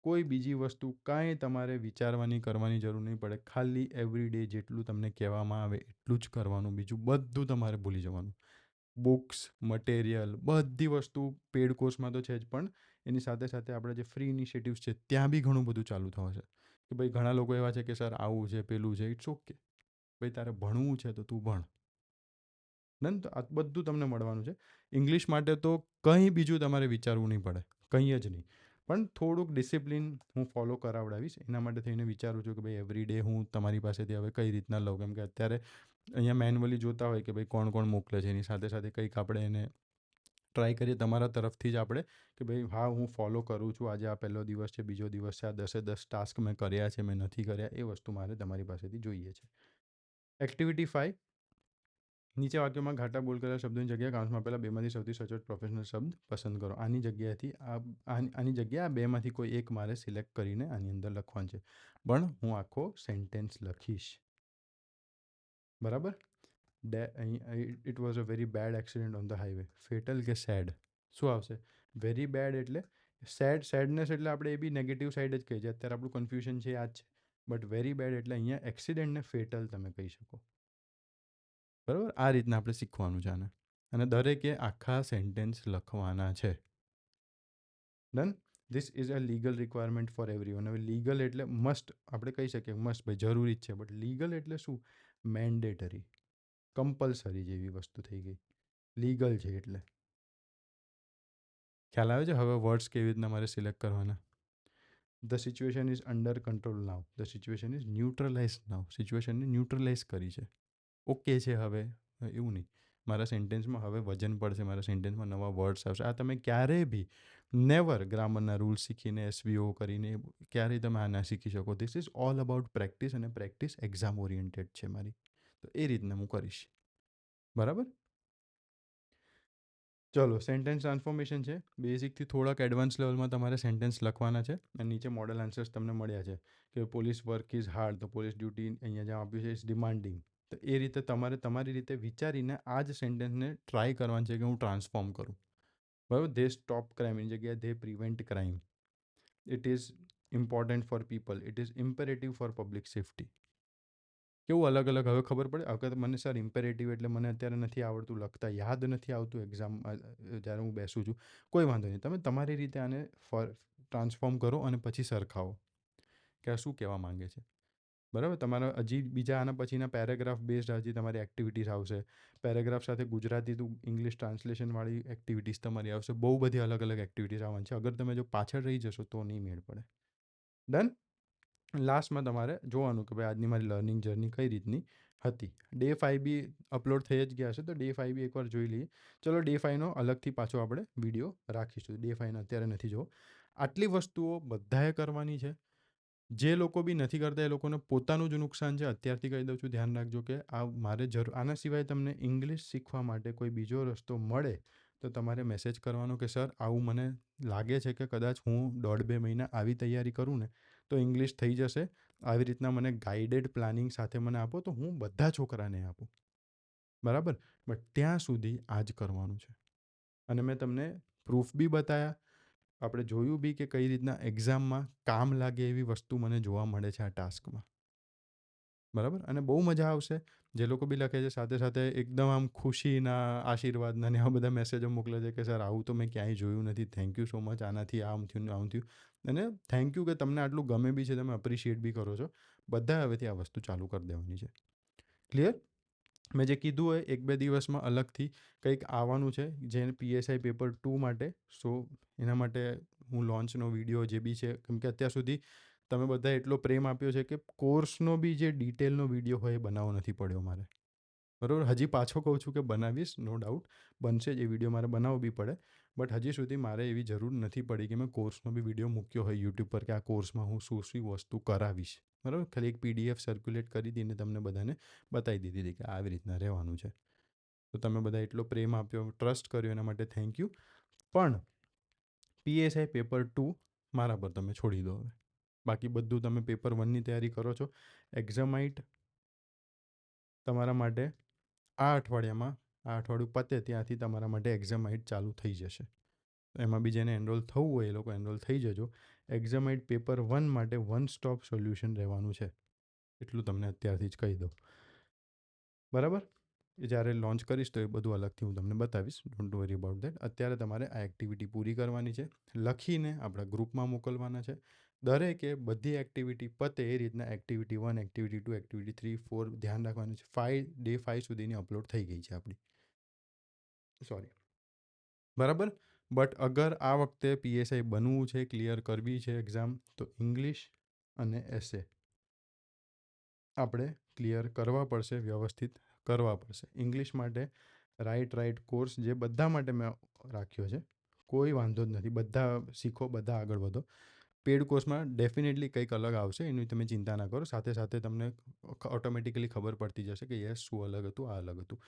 Speaker 1: કોઈ બીજી વસ્તુ કાંઈ તમારે વિચારવાની, કરવાની જરૂર નહીં પડે. ખાલી એવરી ડે જેટલું તમને કહેવામાં આવે, એટલું જ કરવાનું. બીજું બધું તમારે ભૂલી જવાનું. બુક્સ, મટેરિયલ, બધી વસ્તુ પેડ કોર્સમાં તો છે જ, પણ એની સાથે સાથે આપણે જે ફ્રી ઇનિશિયેટિવ્સ છે, ત્યાં બી ઘણું બધું ચાલુ થશે કે ભાઈ ઘણા લોકો એવા છે કે, સર, આવું છે, પેલું છે ઇટ્સ ઓકે. ભાઈ, તારે ભણવું છે, તો તું ભણ. નન તો આ બધું તમને મળવાનું છે. ઇંગ્લિશ માટે તો કંઈ બીજું તમારે વિચારવું નહીં પડે. કંઈ જ નહીં. પણ થોડુંક ડિસિપ્લિન હું ફોલો કરાવડાવીશ. એના માટે થઈને વિચારું છું કે, ભાઈ એવરી ડે હું તમારી પાસેથી હવે કઈ રીતના લઉં? કેમ કે અત્યારે અહીંયા મેન્યુઅલી જોતા હોય કે ભાઈ કોણ કોણ મોકલે છે, એની સાથે સાથે કંઈક આપણે એને ટ્રાય કરીએ તમારા તરફથી જ આપણે કે ભાઈ હા, હું ફોલો કરું છું. આજે આ પહેલો દિવસ છે, બીજો દિવસ છે, આ દસે દસ ટાસ્ક મેં કર્યા છે, મેં નથી કર્યા, એ વસ્તુ મારે તમારી પાસેથી જોઈએ છે. એક્ટિવિટી ફાઇવ નીચે વાક્યમાં ઘાટા બોલ કરેલા શબ્દોની જગ્યાએ કાઉન્સમાં પહેલાં બેમાંથી સૌથી સચોટ પ્રોફેશનલ શબ્દ પસંદ કરો. આની જગ્યાએથી આની જગ્યાએ આ બેમાંથી કોઈ એક મારે સિલેક્ટ કરીને આની અંદર લખવાનું છે. પણ હું આખો સેન્ટેન્સ લખીશ. બરાબર? Day it was a very bad accident on the highway fatal કે સેડ શું આવશે? વેરી બેડ એટલે સેડ સેડનેસ એટલે આપણે એ બી નેગેટિવ સાઈડ જ કહીએ છીએ. અત્યારે આપણું કન્ફ્યુઝન છે આ જ છે. બટ વેરી બેડ એટલે અહીંયા એક્સિડન્ટને ફેટલ તમે કહી શકો. બરાબર? આ રીતના આપણે શીખવાનું છે આને. અને દરેકે આખા સેન્ટેન્સ લખવાના છે. Done this is a legal requirement for everyone હવે લીગલ એટલે મસ્ટ આપણે કહી શકીએ મસ્ટ ભાઈ, જરૂરી જ છે. બટ લીગલ એટલે શું? મેન્ડેટરી કમ્પલસરી જેવી વસ્તુ થઈ ગઈ. લીગલ છે એટલે. ખ્યાલ આવે છે હવે વર્ડ્સ કેવી રીતના મારે સિલેક્ટ કરવાના? The situation is under control now the situation is neutralize now સિચ્યુએશનને neutralize કરી છે. ઓકે છે હવે એવું નહીં. મારા સેન્ટેન્સમાં હવે વજન પડશે મારા સેન્ટેન્સમાં નવા વર્ડ્સ આવશે. આ તમે ક્યારેય બી નેવર ગ્રામરના રૂલ્સ શીખીને એસવીઓ કરીને, ક્યારેય તમે આ ના શીખી શકો. This is all about practice અને પ્રેક્ટિસ એક્ઝામ ઓરિએન્ટેડ છે મારી. તો એ રીતના હું કરીશ. બરાબર? ચલો સેન્ટેન્સ ટ્રાન્સફોર્મેશન છે. બેઝિકથી થોડાક એડવાન્સ લેવલમાં તમારે સેન્ટેન્સ લખવાના છે અને નીચે મોડલ આન્સર્સ તમને મળ્યા છે કે પોલીસ વર્ક ઇઝ હાર્ડ તો પોલીસ ડ્યુટી અહીંયા જ્યાં આપ્યું છે ઇઝ ડિમાન્ડિંગ તો એ રીતે તમારે તમારી રીતે વિચારીને આ જ સેન્ટેન્સને ટ્રાય કરવાનું છે કે હું ટ્રાન્સફોર્મ કરું. બરાબર ધે સ્ટોપ ક્રાઇમની જગ્યાએ they prevent crime it is important for people it is imperative for public safety કેવું અલગ અલગ હવે ખબર પડે અગર મને સર ઇમ્પેરેટિવ એટલે મને અત્યારે નથી આવડતું લખતા યાદ નથી આવતું એક્ઝામ જ્યારે હું બેસું છું કોઈ વાંધો નહીં તમે તમારી રીતે આને ફર ટ્રાન્સફોર્મ કરો અને પછી સરખાવો કે આ શું કહેવા માંગે છે બરાબર? તમારા હજી બીજા આના પછીના પેરેગ્રાફ બેઝડ હજી તમારી એક્ટિવિટીઝ આવશે. પેરેગ્રાફ સાથે ગુજરાતી ટુ ઇંગ્લિશ ટ્રાન્સલેશનવાળી એક્ટિવિટીઝ તમારી આવશે. બહુ બધી અલગ અલગ એક્ટિવિટીઝ આવવાની છે. અગર તમે જો પાછળ રહી જશો તો નહીં મેળ પડે. ડન લાસ્ટમાં તમારે જોવાનું કે ભાઈ આજની મારી લર્નિંગ જર્ની કઈ રીતની હતી? ડે ફાઇવ બી અપલોડ થઈ જ ગયા છે તો ડે ફાઇવ બી એકવાર જોઈ લઈએ. ચલો ડે ફાઈવનો અલગથી પાછો આપણે વીડિયો રાખીશું. ડે ફાઈવનો અત્યારે નથી જોવો. આટલી વસ્તુઓ બધાએ કરવાની છે. જે લોકો બી નથી કરતા એ લોકોને પોતાનું જ નુકસાન છે, અત્યારથી કહી દઉં છું, ધ્યાન રાખજો કે આ મારે જરૂર, આના સિવાય તમને ઇંગ્લિશ શીખવા માટે કોઈ બીજો રસ્તો મળે તો તમારે મેસેજ કરવાનો કે, સર, આવું મને લાગે છે કે કદાચ હું દોઢ બે મહિના આવી તૈયારી કરું ને, તો ઇંગ્લિશ થઈ જશે. આવી રીતના મને ગાઈડેડ પ્લાનિંગ સાથે મને આપો તો હું બધા છોકરાને આપું. બરાબર? બટ ત્યાં સુધી આ જ કરવાનું છે. અને મેં તમને પ્રૂફ બી બતાવ્યા આપણે જોયું બી કે કઈ રીતના એક્ઝામમાં કામ લાગે એવી વસ્તુ મને જોવા મળે છે આ ટાસ્કમાં બરાબર? અને બહુ મજા આવશે. જે લોકો બી લખે છે સાથે સાથે એકદમ આમ ખુશીના આશીર્વાદના ને આવા બધા મેસેજો મોકલે છે કે, સર, આવું તો મેં ક્યાંય જોયું નથી. થેન્ક યુ સો મચ આનાથી આમ થયું આમ થયું. અને થેન્ક યુ કે તમને આટલું ગમે બી છે, તમે અપ્રિશિએટ બી કરો છો. બધા હવેથી આ વસ્તુ ચાલુ કરી દેવાની છે. ક્લિયર મેં જે કીધું હોય એક બે દિવસમાં અલગથી કંઈક આવવાનું છે, જે પીએસઆઈ પેપર ટુ માટે. સો એના માટે હું લોન્ચનો વીડિયો જે બી છે, કેમ કે અત્યાર સુધી તમે બધા એટલો પ્રેમ આપ્યો છે કે કોર્સનો બી જે ડિટેલનો વીડિયો હોય એ બનાવવો નથી પડ્યો મારે. બરાબર? હજી પાછો કહું છું કે બનાવીશ, નો ડાઉટ. બનશે જ એ વીડિયો મારે બનાવવો બી પડે. બટ હજી સુધી મારે એવી જરૂર નથી પડી કે મેં કોર્સનો બી વીડિયો મૂક્યો હોય યુટ્યુબ પર કે આ કોર્સમાં હું શું શું વસ્તુ કરાવીશ. બરાબર? ખાલી એક પીડીએફ સર્ક્યુલેટ કરી દીને તમને બધાને બતાવી દીધી હતી કે આવી રીતના રહેવાનું છે. તો તમે બધા એટલો પ્રેમ આપ્યો ટ્રસ્ટ કર્યો એના માટે થેન્ક યુ પણ પીએસઆઈ પેપર ટુ મારા પર તમે છોડી દો હવે. બાકી બધું તમે પેપર વનની તૈયારી કરો છો. એક્ઝામાઇટ તમારા માટે આ અઠવાડિયામાં આ અઠવાડિયું પતે ત્યાંથી તમારા માટે એક્ઝામાઇટ ચાલુ થઈ જશે. એમાં બી જેને એનરોલ થવું હોય એ લોકો એનરોલ થઈ જજો. એક્ઝામાઇટ પેપર વન માટે વન સ્ટોપ સોલ્યુશન રહેવાનું છે. એટલું તમને અત્યારથી જ કહી દઉં. બરાબર? એ જ્યારે લોન્ચ કરીશ તો એ બધું અલગથી હું તમને બતાવીશ. ડોન્ટ વરી અબાઉટ દેટ અત્યારે તમારે આ એક્ટિવિટી પૂરી કરવાની છે. લખીને આપણા ગ્રુપમાં મોકલવાના છે. દરેકે બધી એક્ટિવિટી પતે એ રીતના activity one, activity two, activity three, four ધ્યાન રાખવાનું છે. ફાઇવ ડે ફાઇવ સુધીની અપલોડ થઈ ગઈ છે આપણી સોરી. બરાબર? બટ અગર આ વખતે પીએસઆઈ બનવું છે, ક્લિયર કરવી છે એક્ઝામ, તો ઇંગ્લિશ અને એસે આપણે ક્લિયર કરવા પડશે, વ્યવસ્થિત કરવા પડશે. ઇંગ્લિશ માટે રાઈટ રાઈટ કોર્સ જે બધા માટે મેં રાખ્યો છે, કોઈ વાંધો જ નથી. બધા શીખો, બધા આગળ વધો. પેડ કોર્સમાં ડેફિનેટલી કંઈક અલગ આવશે, એની તમે ચિંતા ના કરો. સાથે સાથે તમને ઓટોમેટિકલી ખબર પડતી જશે કે યસ, શું અલગ હતું, આ અલગ હતું.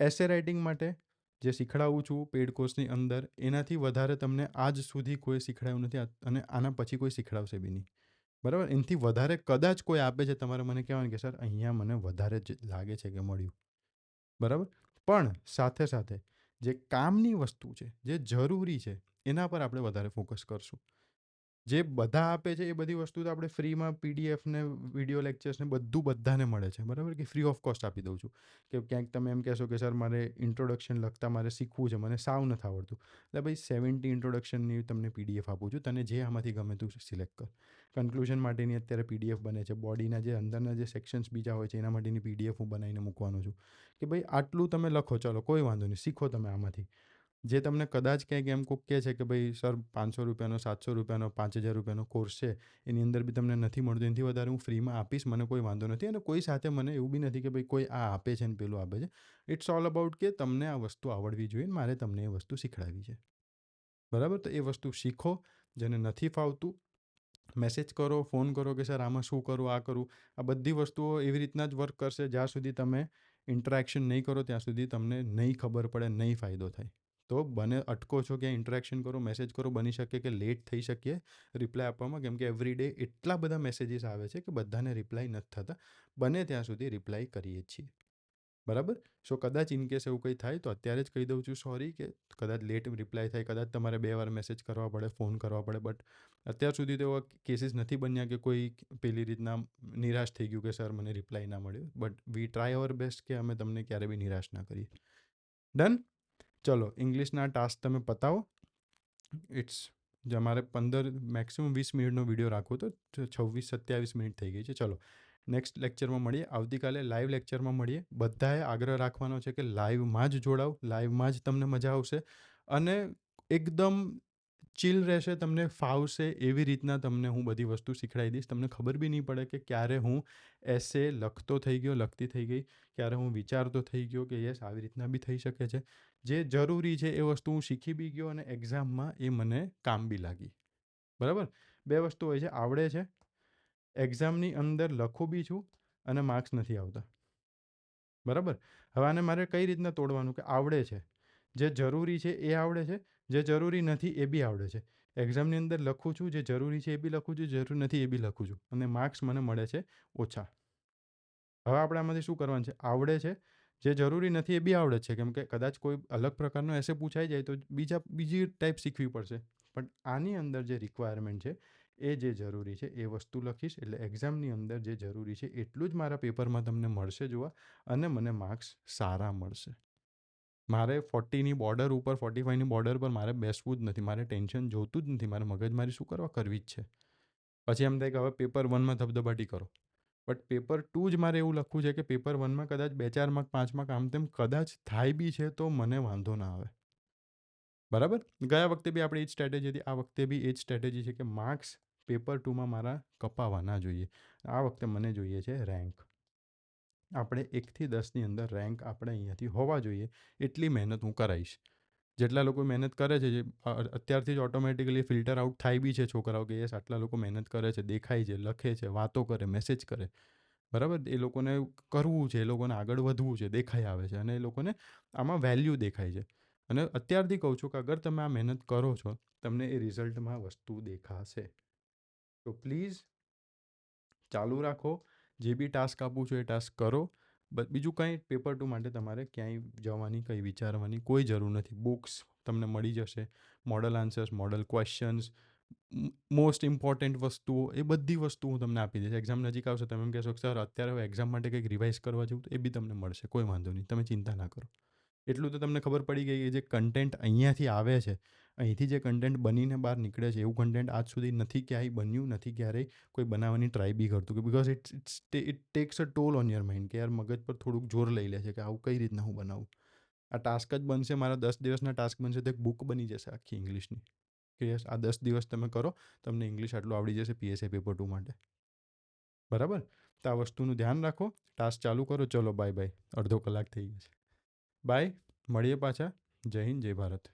Speaker 1: એસે રાઇટિંગ માટે જે શીખડાવું છું પેડ કોર્સની અંદર, એનાથી વધારે તમને આજ સુધી કોઈ શીખડાયું નથી અને આના પછી કોઈ શીખડાવશે બી નહીં. બરાબર? એનાથી વધારે કદાચ કોઈ આપે છે, તમારે મને કહેવાનું કે, સર, અહીંયા મને વધારે જ લાગે છે કે મળ્યું. બરાબર? પણ સાથે સાથે જે કામની વસ્તુ છે, જે જરૂરી છે, એના પર આપણે વધારે ફોકસ કરશું. જે બધા આપે છે એ બધી વસ્તુ તો આપણે ફ્રીમાં પીડીએફ ને વીડિયો લેક્ચર્સ ને બધું બધાને મળે છે, બરાબર? કે ફ્રી ઓફ કોસ્ટ આપી દઉં છું. કે ક્યાંક તમે એમ કહેશો કે, સર, મારે ઇન્ટ્રોડક્શન લખતા મારે શીખવું છે, મને સાવ નથી આવડતું. એટલે ભાઈ, સેવન્ટી ઇન્ટ્રોડક્શનની તમને પીડીએફ આપું છું. તને જે આમાંથી ગમે તું સિલેક્ટ કર. કન્ક્લુઝન માટેની અત્યારે પીડીએફ બને છે. બોડીના જે અંદરના જે સેક્શન્સ બીજા હોય છે, એના માટેની પીડીએફ હું બનાવીને મૂકવાનો છું. કે ભાઈ, આટલું તમે લખો. ચલો, કોઈ વાંધો નહીં. શીખો તમે આમાંથી. જે તમને કદાચ ક્યાંક એમ કોક કહે છે કે ભાઈ, સર, પાંચસો રૂપિયાનો, સાતસો રૂપિયાનો, પાંચ હજાર રૂપિયાનો કોર્સ છે, એની અંદર બી તમને નથી મળતું, એનાથી વધારે હું ફ્રીમાં આપીશ, મને કોઈ વાંધો નથી. અને કોઈ સાથે મને એવું બી નથી કે ભાઈ કોઈ આ આપે છે ને પેલું આપે છે. ઇટ્સ ઓલ અબાઉટ કે તમને આ વસ્તુ આવડવી જોઈએ મારે તમને એ વસ્તુ શીખડાવી છે. બરાબર? તો એ વસ્તુ શીખો, જેને નથી ફાવતું મેસેજ કરો ફોન કરો કે, સર, આમાં શું કરું, આ કરું. આ બધી વસ્તુઓ એવી રીતના જ વર્ક કરશે જ્યાં સુધી તમે ઇન્ટરેક્શન નહીં કરો, ત્યાં સુધી તમને નહીં ખબર પડે, નહીં ફાયદો થાય. તો બને અટકો છો ક્યાં ઇન્ટરેક્શન કરો મેસેજ કરો, બની શકે કે લેટ થઈ શકીએ રિપ્લાય આપવામાં, કેમ કે એવરી ડે એટલા બધા મેસેજીસ આવે છે કે બધાને રિપ્લાય નથી થતા. બને ત્યાં સુધી રિપ્લાય કરીએ છીએ. બરાબર? સો કદાચ ઇન કેસ એવું કંઈ થાય, તો અત્યારે જ કહી દઉં છું સોરી કે કદાચ લેટ રિપ્લાય થાય, કદાચ તમારે બે વાર મેસેજ કરવા પડે ફોન કરવા પડે બટ અત્યાર સુધી તો એવા કેસીસ નથી બન્યા કે કોઈ પેલી રીતના નિરાશ થઈ ગયું કે સર મને રિપ્લાય ના મળ્યો. But we try our best કે અમે તમને ક્યારે બી નિરાશ ના કરીએ. ડન ચલો ઇંગ્લિશના ટાસ્ક તમે પતાવો. ઇટ્સ જે અમારે પંદર મેક્સિમમ વીસ મિનિટનો વીડિયો રાખવો તો છવ્વીસ, સત્યાવીસ મિનિટ થઈ ગઈ છે. ચલો નેક્સ્ટ લેક્ચરમાં મળીએ. આવતીકાલે લાઈવ લેક્ચરમાં મળીએ. બધાએ આગ્રહ રાખવાનો છે કે લાઈવમાં જ જોડાવ લાઈવમાં જ તમને મજા આવશે. અને એકદમ ચીલ રહેશે, તમને ફાવશે એવી રીતના તમને હું બધી વસ્તુ શીખડાવી દઈશ. તમને ખબર બી નહીં પડે કે ક્યારે હું એસે લખતો થઈ ગયો, લખતી થઈ ગઈ. ક્યારે હું વિચારતો થઈ ગયો કે યસ આવી રીતના બી થઈ શકે છે. જે જરૂરી છે એ વસ્તુ હું શીખી બી ગયો અને એક્ઝામમાં એ મને કામ બી લાગી. બરાબર? બે વસ્તુ હોય છે, આવડે છે. એક્ઝામની અંદર લખું બી છું અને માર્ક્સ નથી આવતા. બરાબર? હવે આને મારે કઈ રીતના તોડવાનું કે આવડે છે? જે જરૂરી છે એ આવડે છે, જે જરૂરી નથી એ બી આવડે છે. એક્ઝામની અંદર લખું છું, જે જરૂરી છે એ બી લખું છું જરૂર નથી એ બી લખું છું. અને માર્ક્સ મને મળે છે ઓછા. હવે આપણે આમાંથી શું કરવાનું છે? આવડે છે જે જરૂરી નથી એ બી આવડે છે. કેમ કે કદાચ કોઈ અલગ પ્રકારનો એસે પૂછાઈ જાય તો બીજા, બીજી ટાઈપ શીખવી પડશે. પણ આની અંદર જે રિક્વાયરમેન્ટ છે એ જે જરૂરી છે, એ વસ્તુ લખીશ. એટલે એક્ઝામની અંદર જે જરૂરી છે એટલું જ મારા પેપરમાં તમને મળશે જોવા અને મને માર્ક્સ સારા મળશે. મારે ફોર્ટીની બોર્ડર ઉપર ફોર્ટી ફાઈવની બોર્ડર પર મારે બેસવું જ નથી. મારે ટેન્શન જોતું જ નથી. મારે મગજમારી શું કરવા કરવી જ છે? પછી એમ થાય કે હવે પેપર વનમાં ધબધબાટી કરો. બટ પેપર ટુ જ મારે એવું લખવું છે કે પેપર વનમાં કદાચ બે ચાર માર્ક, પાંચ માર્ક આમ તેમ કદાચ થાય બી છે તો મને વાંધો ના આવે. બરાબર? ગયા વખતે બી આપણે એ જ સ્ટ્રેટેજી હતી. આ વખતે બી એ જ સ્ટ્રેટેજી છે કે માર્ક્સ પેપર ટુમાં મારા કપાવાના જોઈએ. આ વખતે મને જોઈએ છે રેન્ક આપણે એકથી દસની અંદર રેન્ક આપણે અહીંયાથી હોવા જોઈએ. એટલી મહેનત હું કરાવીશ જેટલા લોકો મહેનત કરે છે, જે અત્યારથી જ ઓટોમેટિકલી ફિલ્ટર આઉટ થાય બી છે છોકરાઓ કે યસ, આટલા લોકો મહેનત કરે છે, દેખાય છે, લખે છે, વાતો કરે મેસેજ કરે. બરાબર? એ લોકોને કરવું છે, એ લોકોને આગળ વધવું છે, દેખાઈ આવે છે અને એ લોકોને આમાં વેલ્યુ દેખાય છે. અને અત્યારથી કહું છું કે અગર તમે આ મહેનત કરો છો, તમને એ રિઝલ્ટમાં વસ્તુ દેખાશે. તો પ્લીઝ ચાલુ રાખો, જે બી ટાસ્ક આપું છું એ ટાસ્ક કરો. બીજું કંઈ પેપર ટુ માટે તમારે ક્યાંય જવાની, કંઈ વિચારવાની કોઈ જરૂર નથી. બુક્સ તમને મળી જશે. Model answers model questions most important વસ્તુઓ, એ બધી વસ્તુ હું તમને આપી દઈશ. એક્ઝામ નજીક આવશે, તમે એમ કહેશો સર અત્યારે હવે એક્ઝામ માટે કંઈક રિવાઇઝ કરવા જેવું તો એ બી તમને મળશે. કોઈ વાંધો નહીં. તમે ચિંતા ના કરો. એટલું તો તમને ખબર પડી ગઈ કે જે કન્ટેન્ટ અહીંયાથી આવે છે, અહીંથી જે કન્ટેન્ટ બનીને બહાર નીકળે છે, એવું કન્ટેન્ટ આજ સુધી નથી ક્યાંય બન્યું, નથી ક્યારેય કોઈ બનાવવાની ટ્રાય બી કરતું કે because it's it's it takes a toll on your mind કે યાર મગજ પર થોડુંક જોર લઈ લે છે કે આવું કઈ રીતના હું બનાવું. આ ટાસ્ક જ બનશે, મારા દસ દિવસના ટાસ્ક બનશે, તો એક બુક બની જશે આખી ઇંગ્લિશની કે યસ, આ દસ દિવસ તમે કરો, તમને ઇંગ્લિશ આટલું આવડી જશે પીએસએ પેપર ટુ માટે. બરાબર? તો આ વસ્તુનું ધ્યાન રાખો ટાસ્ક ચાલુ કરો, ચલો બાય બાય અડધો કલાક થઈ ગયો છે. બાય મળીએ પાછા. જય હિન્દ જય ભારત.